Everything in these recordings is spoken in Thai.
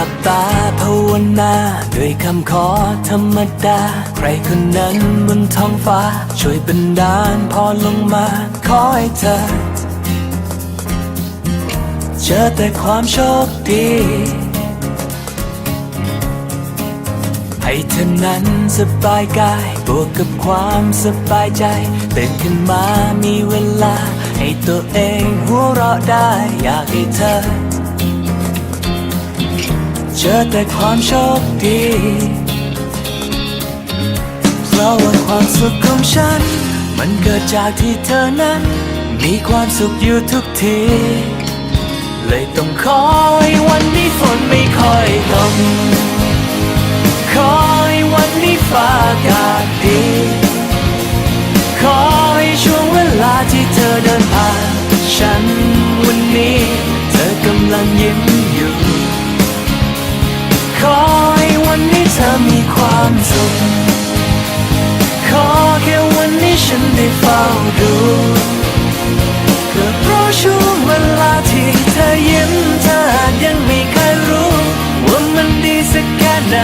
ลับตาภาวนาด้วยคำขอธรรมดา ใครคนนั้นบนท้องฟ้า ช่วยบันดาลพรลงมา ขอให้เธอ เจอแต่ความโชคดี ให้เธอนั้นสบายกาย บวกกับความสบายใจตื่นขึ้นมามีเวลา ให้ตัวเองหัวเราะได้อยากให้เธอ เจอแต่ความโชคดี เพราะว่าความสุขของฉัน มันเกิดจากที่เธอนั้น มีความสุขอยู่ทุกที เลยต้องคอยวันนี้ฝนไม่ค่อยตกคอยวันนี้ฟ้าอากาศดี ความสุข ขอแค่วันนี้ฉันได้เฝ้าดูเกิดเพราะช่วงเวลาที่เธอยิ้มเธออาจยังไม่เคยรู้ ว่ามันดีสักแค่ไหน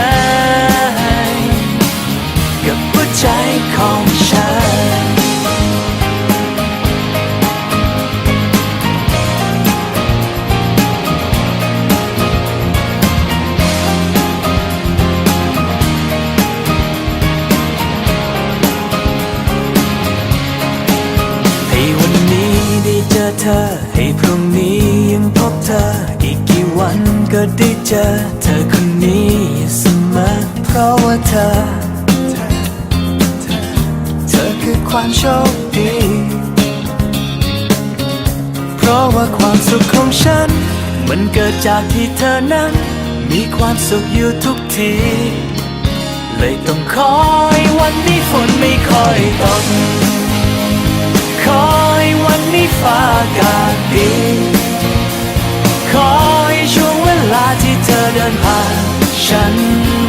ธอ ให้พรุ่งนี้ยังพบเธอ อีกกี่วันก็ได้เจอ เธอคนนี้อยู่เสมอเพราะว่าเธอ เธอคือความโชคดี เพราะว่าความสุขของฉัน มันเกิดจากที่เธอนั้น มีความสุขอยู่ทุกที เลยต้องคอยวันนี้ฝนไม่ค่อยตก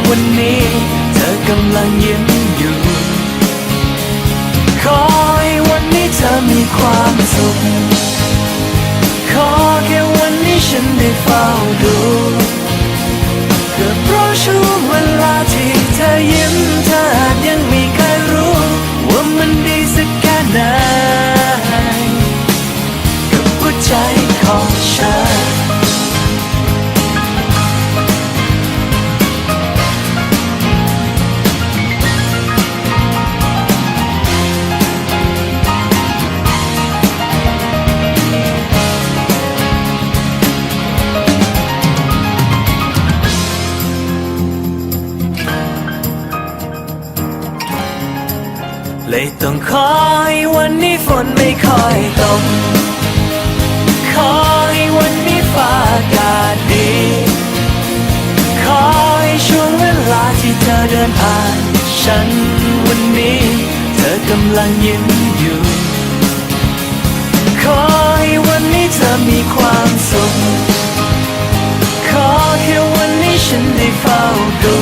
วันนี้ เธอกำลังยิ้มอยู่คอยวันนี้เธอมีความสุขข เลยต้องคอยวันนี้ฝนไม่ค่อยตกคอยวันนี้ฟ้าอากาศดีคอยช่วงเวลาที่เธอเดินผ่าน ฉันวันนี้ เธอกำลังยิ้มอยู่คอยวันนี้เธอมีความสุขขอแค่วันนี้ฉันได้เฝ้าดู